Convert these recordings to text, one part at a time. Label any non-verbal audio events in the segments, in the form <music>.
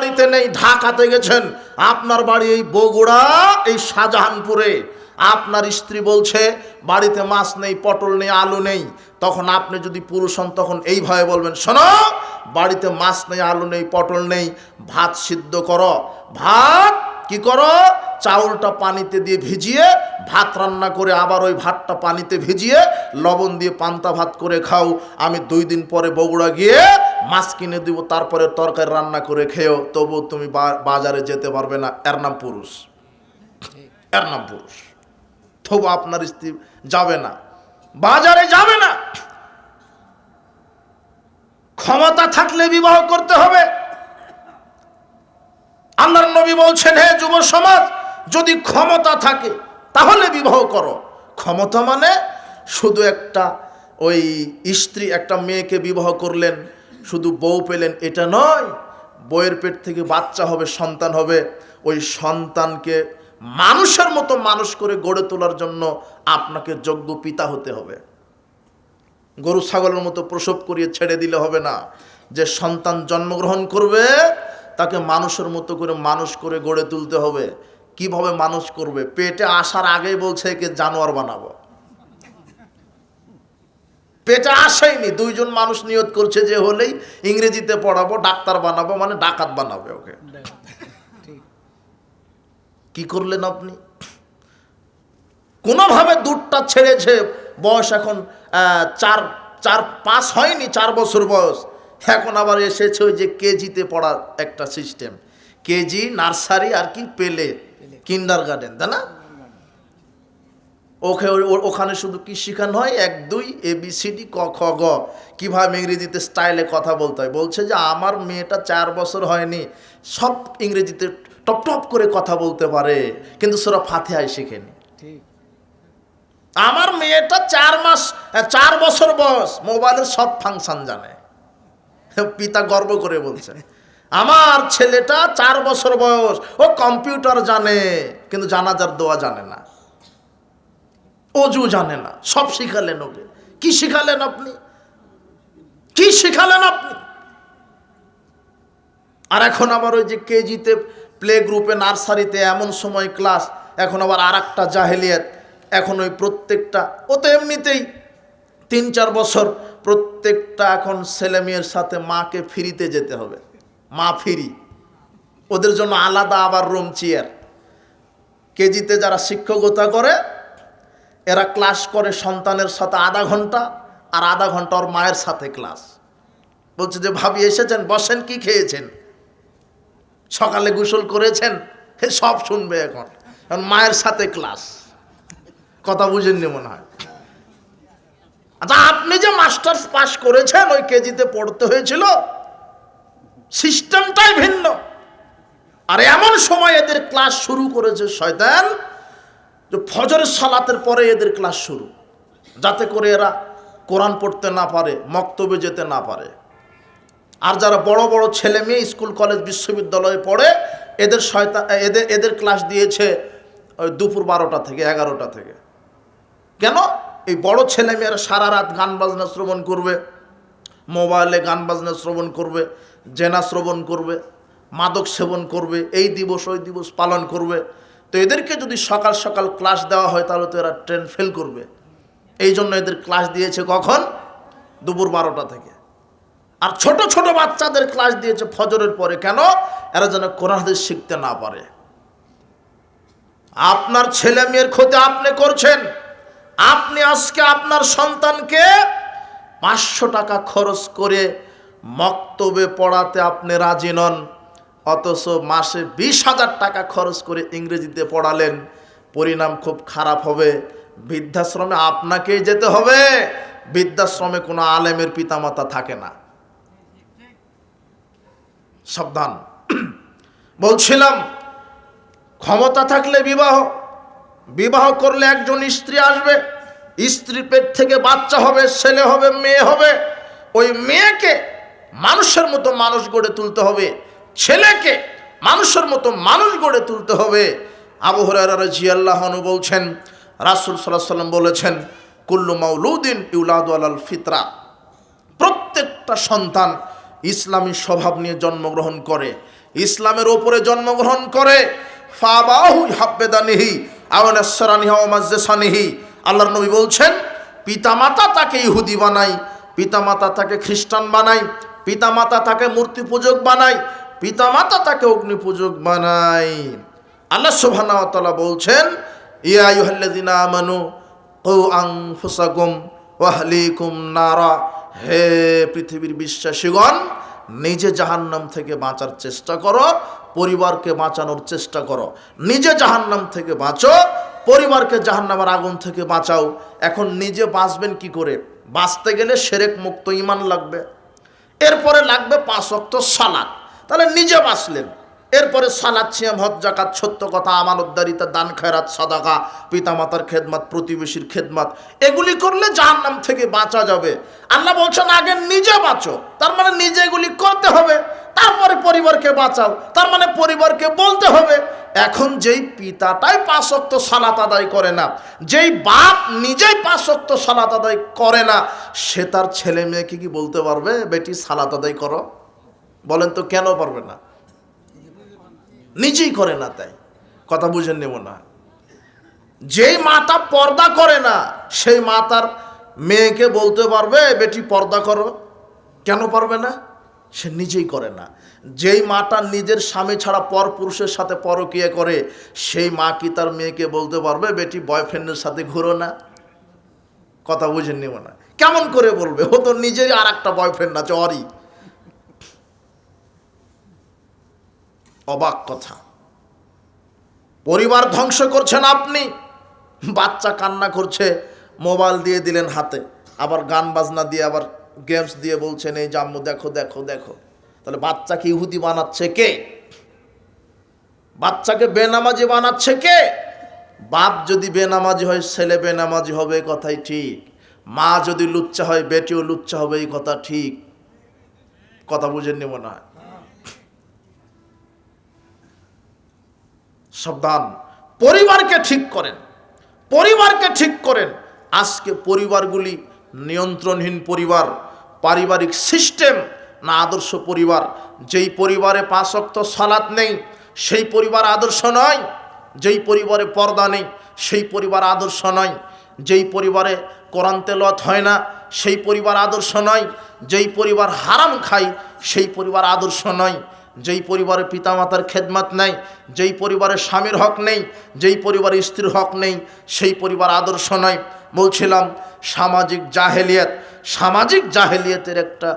বাড়িতে নেই, ঢাকাতে গেছেন। আপনার বাড়ি এই বগুড়া, এই শাহজাহানপুরে। আপনার স্ত্রী বলছে, বাড়িতে মাছ নেই, পটল নেই, আলু নেই। তখন আপনি যদি পুরুষ হন, তখন এইভাবে বলবেন, শোনো, বাড়িতে মাছ নেই, আলু নেই, পটল নেই, ভাত সিদ্ধ করো। ভাত কি করো? চাউলটা পানিতে দিয়ে ভিজিয়ে ভাত রান্না করে আবার ওই ভাতটা পানিতে ভিজিয়ে লবণ দিয়ে পান্তা ভাত করে খাও। আমি দুই দিন পরে বগুড়া গিয়ে মাছ কিনে দিব, তারপরে তরকারি রান্না করে খেও তবু তুমি বাজারে যেতে পারবে না। এর নাম পুরুষ। এর নাম পুরুষ। তবু আপনার স্ত্রী যাবে না। বাজারে যাবে না। ক্ষমতা থাকলে বিবাহ করতে হবে। আল্লাহর নবী বলছেন, হে যুব সমাজ, যদি ক্ষমতা থাকে, তাহলে বিবাহ করো। ক্ষমতা মানে শুধু একটা ওই স্ত্রী, একটা মেয়েকে বিবাহ করলেন, শুধু বউ পেলেন, এটা নয়। বইয়ের পেট থেকে বাচ্চা হবে, সন্তান হবে। ওই সন্তানকে মানুষের মতো মানুষ করে গড়ে তোলার জন্য আপনাকে যোগ্য পিতা হতে হবে। গরু, ছাগলের মতো প্রসব করিয়ে ছেড়ে দিলে হবে না। যে সন্তান জন্মগ্রহণ করবে তাকে মানুষের মতো করে মানুষ করে গড়ে তুলতে হবে। কীভাবে মানুষ করবে? পেটে আসার আগেই বলছে একে জানোয়ার বানাবো। পেটে আসেইনি দুইজন মানুষ নিয়ত করছে যে হলেই ইংরেজিতে পড়াবো, ডাক্তার বানাবো মানে ডাকাত বানাবে ওকে। কি করলেন আপনি? কোনোভাবে দুধটা ছেড়েছে, বয়স এখন চার চার, পাঁচ হয়নি, চার বছর বয়স। এখন আবার এসেছে ওই যে কেজিতে পড়ার একটা সিস্টেম। কেজি নার্সারি আর কি পেলে কিন্ডার গার্ডেন তাই না? ওকে ওখানে শুধু কি শেখানো হয় এক দুই এ বি সি ডি ক খ গ কীভাবে ইংরেজিতে স্টাইলে কথা বলতে হয়। বলছে যে আমার মেয়েটা চার বছর হয়নি সব ইংরেজিতে টপ টপ করে কথা বলতে পারে কিন্তু সেরা ফাতেহায় শিখেনি। আমার মেয়েটা চার মাস চার বছর বয়স মোবাইলের সব ফাংশন জানে। পিতা গর্ব করে বলছে, আমার ছেলেটা চার বছর বয়স, ও কম্পিউটার জানে, কিন্তু জানাজার দোয়া জানে না। অজু জানে না, সব শিখালেন ওকে। কি শিখালেন আপনি? কি শিখালেন আপনি? আর এখন আবার ওই যে কেজিতে প্লে গ্রুপে নার্সারিতে এমন সময় ক্লাস, এখন আবার আর একটা জাহেলিয়াত, এখন ওই প্রত্যেকটা, ও তো এমনিতেই তিন চার বছর প্রত্যেকটা এখন ছেলে মেয়ের সাথে মাকে ফিরিতে যেতে হবে। মা ফিরি। ওদের জন্য আলাদা আবার রুম চেয়ার। কেজিতে যারা শিক্ষকতা করে, এরা ক্লাস করে সন্তানের সাথে আধা ঘণ্টা আর আধা ঘণ্টা ওর মায়ের সাথে ক্লাস। বলছে যে, ভাবি এসেছেন? বসেন, কি খেয়েছেন? সকালে গোসল করেছেন? সব শুনবে এখন। এখন মায়ের সাথে ক্লাস। কথা বুঝেননি মনে হয়? আচ্ছা আপনি যে মাস্টার্স পাস করেছেন, ওই কেজিতে পড়তে হয়েছিল? সিস্টেমটাই ভিন্ন। আর এমন সময় এদের ক্লাস শুরু করেছে শয়তান, যে ফজরের সালাতের পরে এদের ক্লাস শুরু, যাতে করে এরা কোরআন পড়তে না পারে, মক্তবে যেতে না পারে। আর যারা বড় বড় ছেলে মেয়ে স্কুল, কলেজ, বিশ্ববিদ্যালয়ে পড়ে, এদের শয়তা এদের এদের ক্লাস দিয়েছে ওই দুপুর বারোটা থেকে, এগারোটা থেকে। কেন? এই বড় ছেলে মেয়েরা সারা রাত গান বাজনা শ্রবণ করবে, মোবাইলে গান বাজনা শ্রবণ করবে, জেনা শ্রবণ করবে, মাদক সেবন করবে, এই দিবস, ওই দিবস পালন করবে। তো এদেরকে যদি সকাল সকাল ক্লাস দেওয়া হয়, তাহলে তো এরা ট্রেন ফেল করবে। এই জন্য এদের ক্লাস দিয়েছে কখন? দুপুর বারোটা থেকে। আর ছোট ছোট বাচ্চাদের ক্লাস দিয়েছে ফজরের পরে। কেন? এরা যেন কোরআন হাদিস শিখতে না পারে। আপনার ছেলে মেয়ের ক্ষতি আপনি করছেন। আপনি আজকে আপনার সন্তানকে পাঁচশো টাকা খরচ করে মক্তবে পড়াতে আপনি রাজি নন, অথচ মাসে বিশ হাজার টাকা খরচ করে ইংরেজিতে পড়ালেন। পরিণাম খুব খারাপ হবে। বৃদ্ধাশ্রমে আপনাকেই যেতে হবে। বৃদ্ধাশ্রমে কোনো আলেমের পিতামাতা থাকে না। সাবধান। <clears throat> বলছিলাম, ক্ষমতা থাকলে বিবাহ। বিবাহ করলে একজন স্ত্রী আসবে, স্ত্রীর পেট থেকে বাচ্চা হবে, ছেলে হবে, মেয়ে হবে। ওই মেয়েকে মানুষের মতো মানুষ গড়ে তুলতে হবে, ছেলেকে মানুষের মতো মানুষ গড়ে তুলতে হবে। আবু হরারা জিয়াল্লাহনু বলছেন, রাসুল সাল্লাহ সাল্লাম বলেছেন, কুল্লু মাউলুদ্দিন ইউলাদ আল ফিতরা। প্রত্যেকটা সন্তান ইসলামী স্বভাব নিয়ে জন্মগ্রহণ করে, ইসলামের ওপরে জন্মগ্রহণ করে। ফাবাহু হাব্বেদানিহি মাজজাসানিহি। আল্লাহর নবী বলছেন, পিতামাতা তাকে ইহুদি বানায় পিতামাতা তাকে খ্রিস্টান বানায় পিতামাতা তাকে মূর্তি পূজক বানায় পিতামাতা তাকে অগ্নি পূজক বানায় আল্লাহ সুবহানাহু ওয়া তাআলা বলছেন, ইয়া আইয়ুহাল্লাযিনা আমানু, কু আনফুসাকুম ওয়া আহলিকুম নারা। হে পৃথিবীর বিশ্বাসীগণ, নিজে জাহান্নাম থেকে বাঁচার চেষ্টা করো পরিবারকে বাঁচানোর চেষ্টা করো। নিজে জাহান্নাম থেকে বাঁচো, পরিবারকে জাহান্নামের আগুন থেকে বাঁচাও। এখন নিজে বাঁচবেন কি করে? বাঁচতে গেলে সেরেক মুক্ত ইমান লাগবে। এরপরে লাগবে পাঁচ অক্ত সালাদ তাহলে নিজে বাঁচলেন। এরপরে সালাদ সিয়াম হজ জাকাত, সত্য কথা আমানতদারিতা দান খেরাত সদাকা, পিতামাতার খেদমাত, প্রতিবেশীর খেদমাত, এগুলি করলে জাহান্নাম থেকে বাঁচা যাবে। আল্লাহ বলছেন, আগে নিজে বাঁচো। তার মানে নিজে এগুলি করতে হবে, তারপরে পরিবারকে বাঁচাও। তার মানে পরিবারকে বলতে হবে, এখন যেই পিতাটাই পাঁচক্ত সালাত আদায় করে না, যেই বাপ নিজেই পাঁচক্ত সালাত আদায় করে না, সে তার ছেলে মেয়েকে কি বলতে পারবে, বেটি, সালাত আদায় করো। বলেন তো কেন পারবে না? নিজেই করে না তাই। কথা বুঝে নেব না। যেই মাতা পর্দা করে না, সেই মাতার মেয়েকে বলতে পারবে, বেটি, পর্দা করো। কেন পারবে না? সে নিজেই করে না। যেই মাটা নিজের স্বামী ছাড়া পর পুরুষের সাথে পরকিয়া করে, সেই মা কি তার মেয়েকে বলতে পারবে, বেটি বয়ফ্রেন্ডের সাথে ঘুরো না? কথা বুঝে নেব না। কেমন করে বলবে? ও তো নিজেই আর একটা বয়ফ্রেন্ড আছে, অরি। অবাক কথা। পরিবার ধ্বংস করছেন আপনি। বাচ্চা কান্না করছে, মোবাইল দিয়ে দিলেন হাতে। আবার গান বাজনা দিয়ে, আবার গেমস দিয়ে বলছেন, এই জাম্মু দেখো দেখো দেখো। তাহলে বাচ্চাকে ইহুদি বানাচ্ছে কে? বাচ্চাকে বেনামাজি বানাচ্ছে কে? বাপ যদি বেনামাজি হয়, ছেলে বেনামাজি হবে এই কথাই ঠিক। মা যদি লুচ্চা হয়, বেটিও লুচ্চা হবে, এই কথা ঠিক। কথা বুঝে নেব না সাবধান। পরিবারকে ঠিক করেন। পরিবারকে ঠিক করেন। আজকে পরিবারগুলি নিয়ন্ত্রণহীন পরিবার, পারিবারিক সিস্টেম না আদর্শ পরিবার। যেই পরিবারে পাঁচক্ত সালাত নেই, সেই পরিবার আদর্শ নয়। যেই পরিবারে পর্দা নেই, সেই পরিবার আদর্শ নয়। যেই পরিবারে কোরআন তেলত হয় না, সেই পরিবার আদর্শ নয়। যেই পরিবার হারাম খায়, সেই পরিবার আদর্শ নয়। যেই পরিবারে পিতামাতার খেদমাত নেই, যেই পরিবারে স্বামীর হক নেই, যেই পরিবারে স্ত্রীর হক নেই, সেই পরিবার আদর্শ নয়। বলছিলাম, সামাজিক জাহেলিয়াত, সামাজিক জাহেলিয়াতের একটা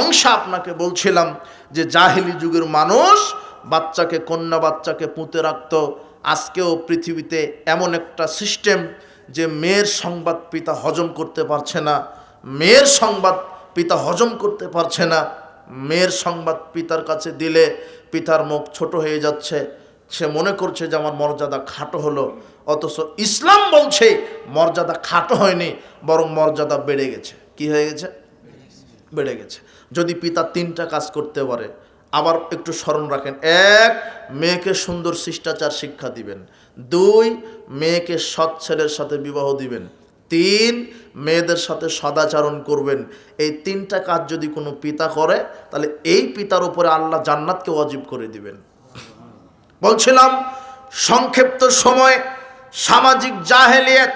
অংশ আপনাকে বলছিলাম যে জাহেলি যুগের মানুষ বাচ্চাকে, কন্যা বাচ্চাকে পুঁতে রাখত। আজকেও পৃথিবীতে এমন একটা সিস্টেম যে মেয়ের সংবাদ পিতা হজম করতে পারছে না, মেয়ের সংবাদ পিতা হজম করতে পারছে না। মেয়ের সংবাদ পিতার কাছে দিলে পিতার মুখ ছোট হয়ে যাচ্ছে। সে মনে করছে যে আমার মর্যাদা খাটো হলো। অথচ ইসলাম বলছে, মর্যাদা খাটো হয়নি, বরং মর্যাদা বেড়ে গেছে। কি হয়ে গেছে? বেড়ে গেছে। যদি পিতা তিনটা কাজ করতে পারে, আবার একটু স্মরণ রাখেন। এক, মেয়েকে সুন্দর শিষ্টাচার শিক্ষা দিবেন। দুই, মেয়েকে সৎ ছেলের সাথে বিবাহ দিবেন। তিন মেয়েদের সাথে সদাচরণ করবেন। এই তিনটা কাজ যদি কোনো পিতা করে, তাহলে এই পিতার উপরে আল্লাহ জান্নাতকে অজীব করে দিবেন। বলছিলাম, সংক্ষিপ্ত সময়ে, সামাজিক জাহেলিয়াত,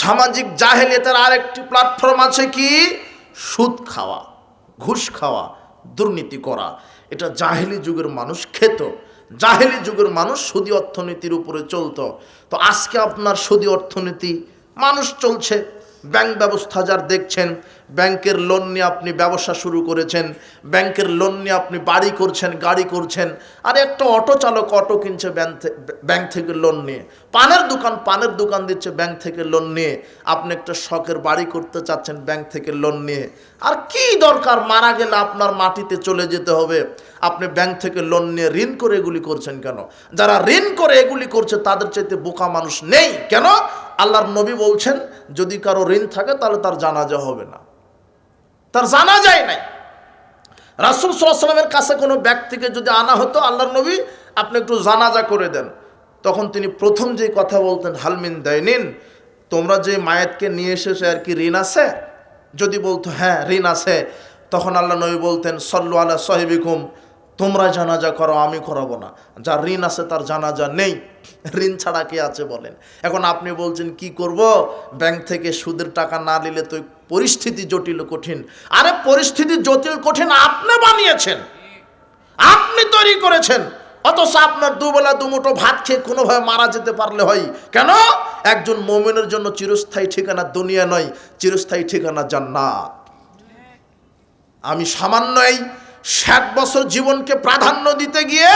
সামাজিক জাহেলিয়াতের আরেকটি প্ল্যাটফর্ম আছে কি? সুদ খাওয়া, ঘুষ খাওয়া, দুর্নীতি করা। এটা জাহেলি যুগের মানুষ খেত। জাহেলি যুগের মানুষ সুদী অর্থনীতির উপরে চলতো। তো আজকে আপনার সুদী অর্থনীতি, মানুষ চলছে। ব্যাংক ব্যবস্থা যার দেখছেন ব্যাংকের লোন নিয়ে আপনি ব্যবসা শুরু করেছেন, ব্যাংকের লোন নিয়ে আপনি বাড়ি করছেন, গাড়ি করছেন, আর একটা অটো চালক অটো কিনছে ব্যাংক থেকে লোন নিয়ে। পানের দোকান পানের দোকান দিচ্ছে ব্যাংক থেকে লোন নিয়ে। আপনি একটা শখের বাড়ি করতে চাচ্ছেন ব্যাংক থেকে লোন নিয়ে। আর কি দরকার, মারা গেলে আপনার মাটিতে চলে যেতে হবে। আপনি ব্যাংক থেকে লোন নিয়ে ঋণ করে এগুলি করছেন কেন? যারা ঋণ করে এগুলি করছে, তাদের চাইতে বোকা মানুষ নেই। কেন? আল্লাহর নবী বলছেন, যদি কারও ঋণ থাকে, তাহলে তার জানাজা হবে না। তার জানা যায় নাই। রাসুল সাল্লামের কাছে কোনো ব্যক্তিকে যদি আনা হতো, আল্লাহর নবী, আপনি একটু জানাজা করে দেন। তখন তিনি প্রথম যে কথা বলতেন হালমিন দাইনিন তোমরা যে মায়েতকে নিয়ে এসেছ আর কি ঋণ আছে? যদি বলতো হ্যাঁ ঋণ আছে। তখন আল্লাহ নবী বলতেন, সল্লু আল্লাহ সাহেবিকুম তোমরা জানাজা করো, আমি করাবো না। যার ঋণ আছে তার জানাজা নেই। ঋণ ছাড়া কে আছে বলেন? এখন আপনি বলছেন, কি করব? ব্যাংক থেকে সুদের টাকা না নিলে তো পরিস্থিতি জটিল, কঠিন। আরে, পরিস্থিতি জটিল, কঠিন আপনি বানিয়েছেন। আপনি তৈরি করেছেন। অথচ আপনার দুবেলা দুমুঠো ভাত খেয়ে কোনোভাবে মারা যেতে পারলে হয়। কেন? একজন মোমেনের জন্য চিরস্থায়ী ঠিকানা দুনিয়া নয়, চিরস্থায়ী ঠিকানা জান্নাত। আমি সামান্য এই ষাট বছর জীবনকে প্রাধান্য দিতে গিয়ে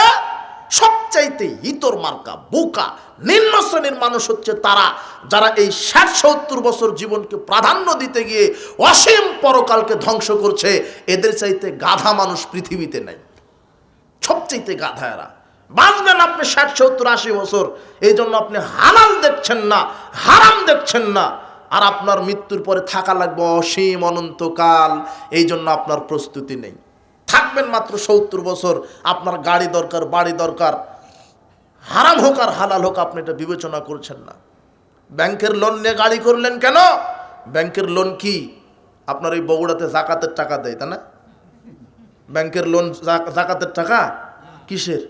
সবচাইতে ইতর মার্কা, বোকা, নিম্ন শ্রেণির মানুষ হচ্ছে তারা, যারা এই ষাট সত্তর বছর জীবনকে প্রাধান্য দিতে গিয়ে অসীম পরকালকে ধ্বংস করছে, এদের চাইতে গাধা মানুষ পৃথিবীতে নেই। সবচাইতে গাধা এরা। বাঁচবেন আপনি ষাট, সত্তর, আশি বছর, এই জন্য আপনি হালাল দেখছেন না, হারাম দেখছেন না, আর আপনার মৃত্যুর পরে থাকা লাগবে অসীম অনন্তকাল, এই জন্য আপনার প্রস্তুতি নেই। থাকবেন মাত্র সত্তর বছর। আপনার গাড়ি দরকার বাড়ি দরকার। হারাম হোক আর হালাল হোক আপনি এটা বিবেচনা করছেন না। ব্যাংকের লোন নিয়ে গাড়ি করলেন কেন? ব্যাংকের লোন কি? আপনার এই বগুড়াতে জাকাতের টাকা দেয় তাই না? ব্যাংকের লোন জাকাতের টাকা? কিসের?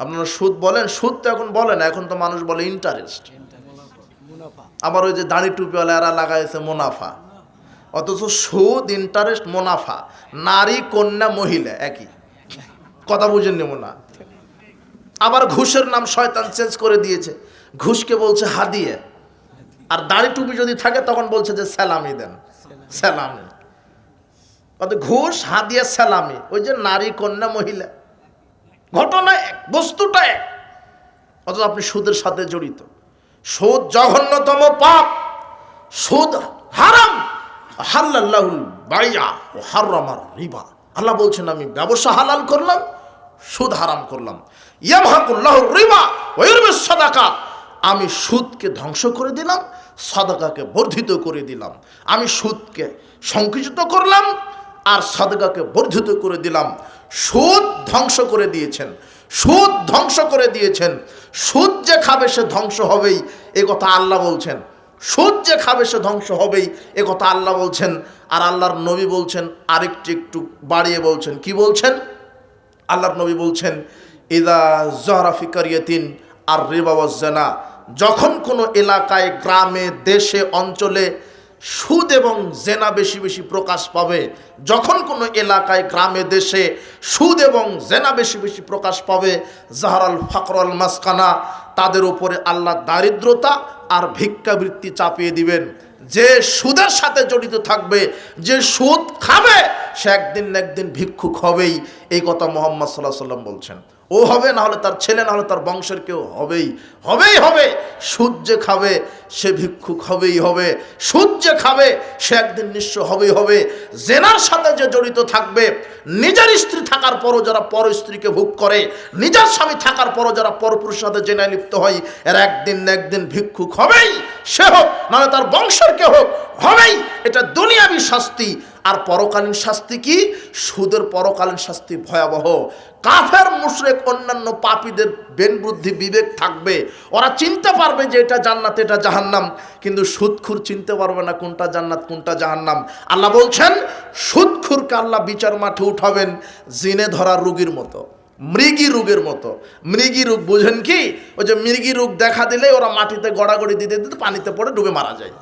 আপনারা সুদ বলেন সুদ তো এখন বলেন এখন তো মানুষ বলে ইন্টারেস্ট আবার ওই যে দাড়ি টুপিওয়ালা এরা লাগাইছে মুনাফা। অথচ সুদ ইন্টারেস্ট মুনাফা। নারী, কন্যা, মহিলা, একই। কথা বুঝেননি মোনা? আবার ঘুষের নাম শয়তান চেঞ্জ করে দিয়েছে। ঘুষকে বলছে হাদিয়ে। আর দাড়ি টুপি যদি থাকে, তখন বলছে যে স্যালামি দেন। স্যালামি অর্থাৎ ঘুষ, হাদিয়া স্যালামি ওই যে নারী, কন্যা, মহিলা। ঘটনা এক, বস্তুটা এক। অথচ আপনি সুদের সাথে জড়িত। সুদ জঘন্যতম পাপ। সুদ হারাম। হাল্লাহুল বাইয়া ও হারামার রিবা। আল্লাহ বলছেন, আমি ব্যবসা হালাল করলাম, সুদ হারাম করলাম। ইয়ামহাকুল্লাহ রিবা ওয়ুরবে সদাকা। আমি সুদকে ধ্বংস করে দিলাম, সদাকাকে বর্ধিত করে দিলাম। আমি সুদকে সংকুচিত করলাম আর সদকাকে বর্ধিত করে দিলাম। সুদ ধ্বংস করে দিয়েছেন, সুদ ধ্বংস করে দিয়েছেন। সুদ যে খাবে সে ধ্বংস হবেই, এ কথা আল্লাহ বলছেন। সুদ যে খাবে সে ধ্বংস হবেই। এ কথা আল্লাহ বলছেন। আর আল্লাহর নবী বলছেন, আরেকটি একটু বাড়িয়ে বলছেন। কি বলছেন? আল্লাহর নবী বলছেন, ইদা জহরাফি কারিয়াতিন আর রেবাওয়াজ্জানা যখন কোনো এলাকায়, গ্রামে, দেশে, অঞ্চলে সুদ এবং জেনা বেশি বেশি প্রকাশ পাবে। যখন কোনো এলাকায়, গ্রামে, দেশে সুদ এবং জেনা বেশি বেশি প্রকাশ পাবে, জাহারাল ফাকরাল মাসকানা, তাদের উপরে আল্লাহ দারিদ্রতা আর ভিক্ষাবৃত্তি চাপিয়ে দিবেন। যে সুদের সাথে জড়িত থাকবে, যে সুদ খাবে, সে একদিন না একদিন ভিক্ষুক হবেই। এই কথা মোহাম্মদ সাল্লাহ সাল্লাম বলছেন। ও হবে, না হলে তার ছেলে, না হলে তার বংশের কেউ হবেই। হবেই হবে সুদ যে খাবে, সে ভিক্ষুক হবেই হবে। সুদ যে খাবে, সে একদিন নিঃস্ব হবেই হবে। জেনার সাথে যে জড়িত থাকবে, নিজের স্ত্রী থাকার পরও যারা পর স্ত্রীকে ভোগ করে, নিজের স্বামী থাকার পরও যারা পরপুরুষের সাথে জেনায় লিপ্ত হয়, এর একদিন না একদিন ভিক্ষুক হবেই। সে হোক নাহলে তার বংশের কেউ হোক হবেই। এটা দুনিয়াবি শাস্তি। আর পরকালীন শাস্তি কি? সুদের পরকালীন শাস্তি ভয়াবহ। কাফের, মুশরেক, অন্যান্য পাপীদের বেন বুদ্ধি বিবেক থাকবে। ওরা চিনতে পারবে যে এটা জান্নাত, এটা জাহান্নাম। কিন্তু সুদখুর চিনতে পারবে না কোনটা জান্নাত, কোনটা জাহান্নাম। আল্লাহ বলছেন, সুদখুরকে আল্লাহ বিচার মাঠে উঠাবেন জিনে ধরা রুগীর মতো, মৃগী রোগের মতো। মৃগী রোগ বুঝেন কি? ওই যে মৃগী রোগ দেখা দিলে ওরা মাটিতে গড়াগড়ি দিতে দিতে পানিতে পড়ে ডুবে মারা যায়।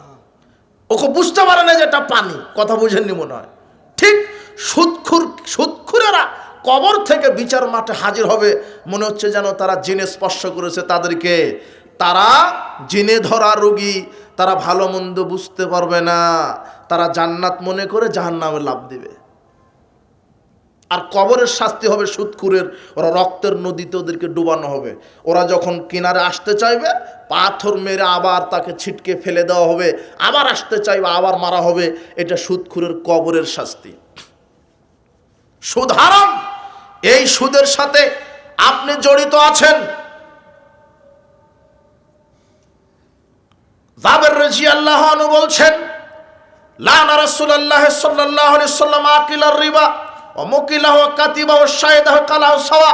ওকে বুঝতে পারে না যে এটা পানি, কথা বুঝেননি মনে হয়। ঠিক সুৎখুর, সুৎখুরেরা কবর থেকে বিচার মাঠে হাজির হবে, মনে হচ্ছে যেন তারা জিনে স্পর্শ করেছে তাদেরকে। তারা জিনে ধরা রোগী, তারা ভালো মন্দ বুঝতে পারবে না। তারা জান্নাত মনে করে জাহান্নামে লাভ দিবে। আর কবরের শাস্তি হবে সুদখুরের ওরা রক্তের নদীতে ওদেরকে ডুবানো হবে। ওরা যখন কিনারে আসতে চাইবে, পাথর মেরে আবার তাকে ছিটকে ফেলে দেওয়া হবে। আবার আসতে চাইবে, আবার মারা হবে। এটা সুদখুরের কবরের শাস্তি। হারাম। এই সুদের সাথে আপনি জড়িত আছেন। বলছেন, লানা রিবা। ও মুকিলাহ কাতিবা ও শাহিদাহ কালাহ সাওয়া।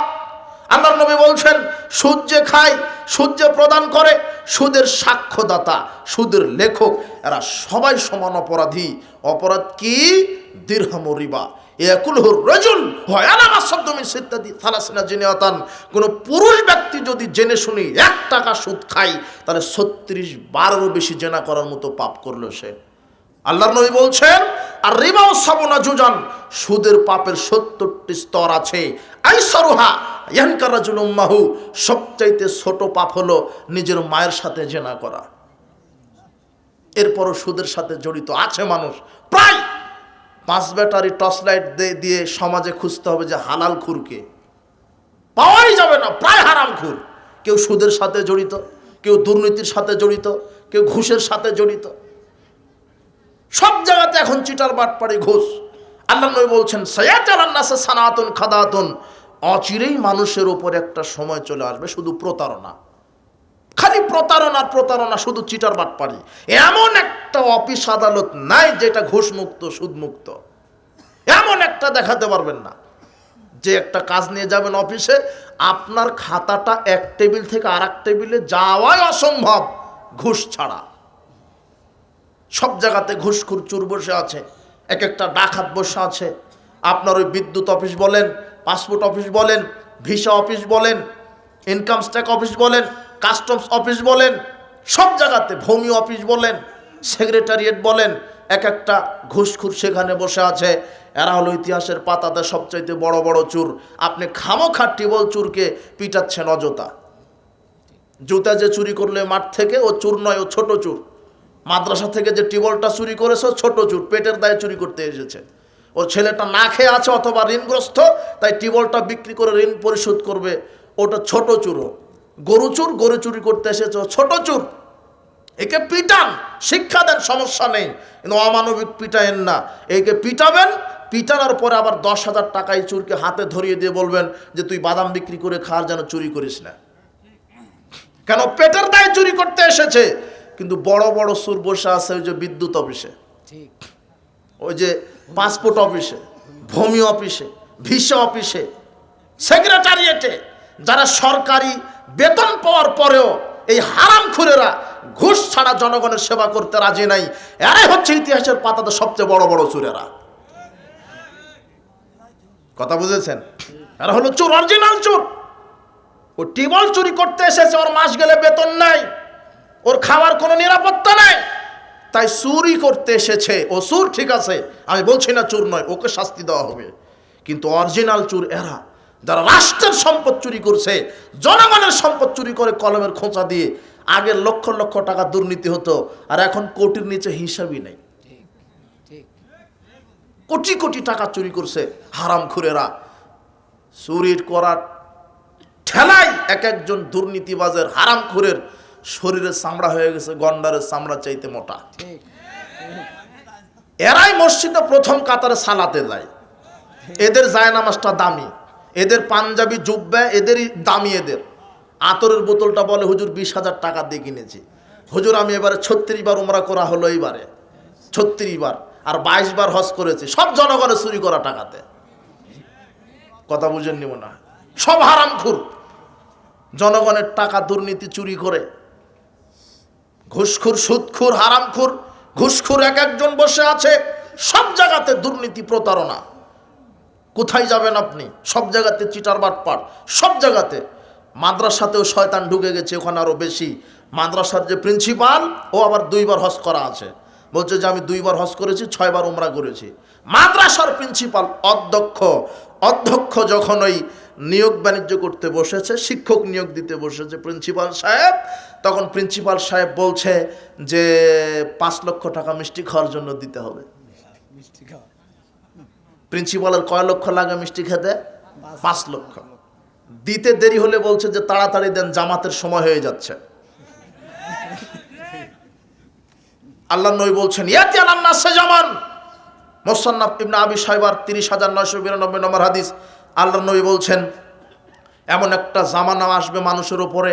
আল্লাহর নবী বলছেন সুদ খায় সুদ যে প্রদান করে, সুদের সাক্ষ্যদাতা, সুদের লেখক, এরা সবাই সমান অপরাধী। অপরাধ কি? দীর্ঘম রিবা। কোন পুরুষ ব্যক্তি যদি জেনে শুনি এক টাকা সুদ খায়, তাহলে ছত্রিশ বারেরও বেশি জেনা করার মতো পাপ করল সে। আল্লাহর নবী বলছেন আর রিবাও সাবনা জুজান, সুদের পাপের সত্তরটি স্তর আছে। আই সরুহা ইয়ানকার রাজুল উম্মাহু, সবচাইতে ছোট পাপ হলো নিজের মায়ের সাথে জেনা করা। এরপরও সুদের সাথে জড়িত আছে মানুষ। প্রায় পাঁচ ব্যাটারি টর্চ লাইট দিয়ে সমাজে খুঁজতে হবে যে হালাল খুরকে পাওয়াই যাবে না, প্রায় হারাম খুর। কেউ সুদের সাথে জড়িত, কেউ দুর্নীতির সাথে জড়িত, কেউ ঘুষের সাথে জড়িত। সব জায়গাতে এখন চিটার বাট বাটপাড়ি ঘুষ। আল্লাহ নবী বলছেন সয়াত আল্লাহ সানাতন খাদাতন। অচিরেই মানুষের ওপর একটা সময় চলে আসবে, শুধু প্রতারণা। খালি প্রতারণা প্রতারণা, শুধু চিটার বাট বাটপাড়ি। এমন একটা অফিস আদালত নাই যেটা ঘুষ মুক্ত সুদ মুক্ত এমন একটা দেখাতে পারবেন না। যে একটা কাজ নিয়ে যাবেন অফিসে, আপনার খাতাটা এক টেবিল থেকে আর টেবিলে যাওয়াই অসম্ভব, ঘুষ ছাড়া। সব জায়গাতে ঘুষখুর, চুর বসে আছে, এক একটা ডাকাত বসে আছে। আপনার ওই বিদ্যুৎ অফিস বলেন, পাসপোর্ট অফিস বলেন, ভিসা অফিস বলেন ইনকাম ট্যাক্স অফিস বলেন কাস্টমস অফিস বলেন, সব জায়গাতে ভূমি অফিস বলেন সেক্রেটারিয়েট বলেন, এক একটা ঘুষখুর সেখানে বসে আছে। এরা হলো ইতিহাসের পাতাতে সবচাইতে বড় বড় চুর। আপনি খামোখা টিবল চুরকে পিটাচ্ছেন অযথা। জুতা যে চুরি করলে মাঠ থেকে ও চুর নয়, ও ছোট চুর। মাদ্রাসা থেকে যে টিবলটা চুরি করেছে, ছোট চুর পেটের দায়ে চুরি করতে এসেছে। ওর ছেলেটা না খেয়ে আছে অথবা ঋণগ্রস্ত, তাই টিবলটা বিক্রি করে ঋণ পরিশোধ করবে। ওটা ছোট চুরও। গরু চুর, গরু চুরি করতে এসেছে ছোট চুর। একে পিটান, শিক্ষা দেন, সমস্যা নেই। কিন্তু অমানবিক পিটায়েন না। একে পিটাবেন, পিটানোর পরে আবার দশ হাজার টাকায় চুরকে হাতে ধরিয়ে দিয়ে বলবেন যে, তুই বাদাম বিক্রি করে খাওয়ার যেন চুরি করিস না। কেন? পেটের দায়ে চুরি করতে এসেছে। কিন্তু বড় বড় সুর বসে আছে ওই যে বিদ্যুৎ অফিসে। ঠিক। ওই যে পাসপোর্ট অফিসে ভূমি অফিসে ভিসা অফিসে সেক্রেটারিয়েটে যারা সরকারি বেতন পাওয়ার পরেও এই হারাম খুরেরা ঘুষ ছাড়া জনগণের সেবা করতে রাজি নাই। এরাই হচ্ছে ইতিহাসের পাতাতে সবচেয়ে বড় বড় চুরেরা কথা বুঝেছেন? এরা হলো চোর অরিজিনাল চোর। ও টিবল চুরি করতে এসেছে ওর মাস গেলে বেতন নাই। ওর খাওয়ার কোনো নিরাপত্তা নাই। তাই চুরি করতে এসেছে। ও চুর, ঠিক আছে। আমি বলছি না চুর নয়, ওকে শাস্তি দেওয়া হবে। কিন্তু অরিজিনাল চুর এরা, যারা রাষ্ট্রের সম্পদ চুরি করছে, জনগণের সম্পদ চুরি করে কলমের খোঁচা দিয়ে আগে লক্ষ লক্ষ টাকা দুর্নীতি হতো, আর এখন কোটির নিচে হিসাবই নেই। কোটি কোটি টাকা চুরি করছে হারাম খুরেরা। চুরির করার ঠেলাই এক একজন দুর্নীতিবাজের হারাম খুরের শরীরের চামড়া হয়ে গেছে গন্ডারের চামড়া চাইতে মোটা। এরাই মসজিদে প্রথম কাতারে সালাতে যায়। এদের জায়নামাজটা দামি। এদের পাঞ্জাবি জুব্বা এদেরই দামি এদের। আতরের বোতলটা বলে হুজুর বিশ হাজার টাকা দিয়ে কিনেছি। হুজুর আমি এবারে ছত্রিশ বার উমরা করা হলো এইবারে। ছত্রিশ বার। আর বাইশ বার হজ করেছি। সব জনগণের চুরি করা টাকাতে। কথা বুঝেন নিব না সব হারামখুর। জনগণের টাকা দুর্নীতি চুরি করে। ঘুষখুর, সুদখুর, হারামখুর, ঘুষখুর এক একজন বসে আছে, সব জায়গাতে দুর্নীতি প্রতারণা। কোথায় যাবেন আপনি? সব জায়গাতে চিটার বাটপার, সব জায়গাতে। মাদ্রাসাতেও শয়তান ঢুকে গেছে, ওখানে আরও বেশি। মাদ্রাসার যে প্রিন্সিপাল, ও আবার দুইবার হজ করা আছে। বলছে যে আমি দুইবার হজ করেছি, ছয়বার উমরা করেছি। মাদ্রাসার প্রিন্সিপাল অধ্যক্ষ অধ্যক্ষ যখন ওই নিয়োগ বাণিজ্য করতে বসেছে শিক্ষক নিয়োগ দিতে বসেছে প্রিন্সিপাল সাহেব তখন প্রিন্সিপাল সাহেব বলছে যে পাঁচ লক্ষ টাকা মিষ্টি খাওয়ার জন্য দিতে হবে। প্রিন্সিপালের কয় লক্ষ লাগে মিষ্টি খেতে? পাঁচ লক্ষ। দিতে দেরি হলে বলছে যে তাড়াতাড়ি দেন জামাতের সময় হয়ে যাচ্ছে। আল্লাহ নবী বলছেন ইয়াতি আলান্না জামান। মোসান্নাফ ইবনা আবি সাহেবার তিরিশ হাজার নয়শো বিরানব্বই নম্বর হাদিস আল্লাহ নবী বলছেন, এমন একটা জামানা আসবে মানুষের উপরে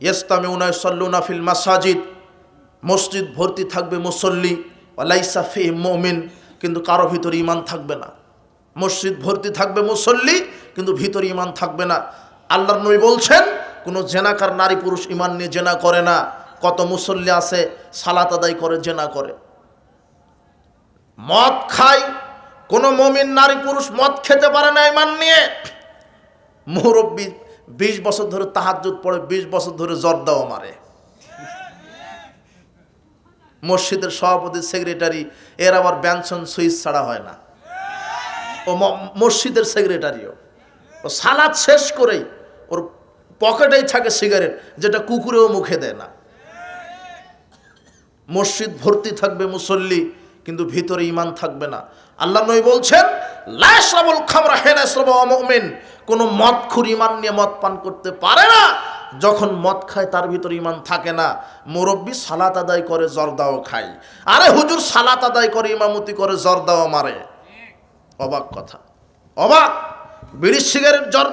ইস্তামি উনায় সল্লুনা ফিল মাসাজিদ, মসজিদ ভর্তি থাকবে মুসল্লি ওয়ালাইসা ফি মমিন, কিন্তু কারও ভিতরে ইমান থাকবে না। মসজিদ ভর্তি থাকবে মুসল্লি, কিন্তু ভিতরে ইমান থাকবে না। আল্লাহর নবী বলছেন, কোনো জেনাকার নারী পুরুষ ইমান নিয়ে জেনা করে না। কত মুসল্লি আছে, সালাত আদায় করে, জেনা করে। মদ খায়। কোনো মমিন নারী পুরুষ মদ খেতে পারে না ইমান নিয়ে। মুরব্বী বিশ বছর ধরে তাহাজুদ পড়ে, বিশ বছর ধরে জর্দাও মারে। মসজিদের সভাপতি, সেক্রেটারি, এর আবার ব্যানসন সুইচ ছাড়া হয় না। ও মসজিদের সেক্রেটারিও। ও সালাদ শেষ করেই ওর পকেটেই থাকে সিগারেট, যেটা কুকুরেও মুখে দেয় না। মসজিদ ভর্তি থাকবে মুসল্লি কিন্তু ভিতরে ইমান থাকবে না। আল্লাহ নবী বলছেন লাশরাবুল খামরা হেনাসরাবু মুমিন। কোন মদখুর ইমান নিয়ে মদ পান করতে পারে না। যখন মদ খায়, তার ভিতরে ইমান থাকে না। মুরব্বী সালাত আদায় করে, জর্দাও খায়। আরে হুজুর, সালাত আদায় করে, ইমামতি করে, জর্দাও মারে। অবাক কথা। অবাক। বিড়ি, সিগারেট, জর্দা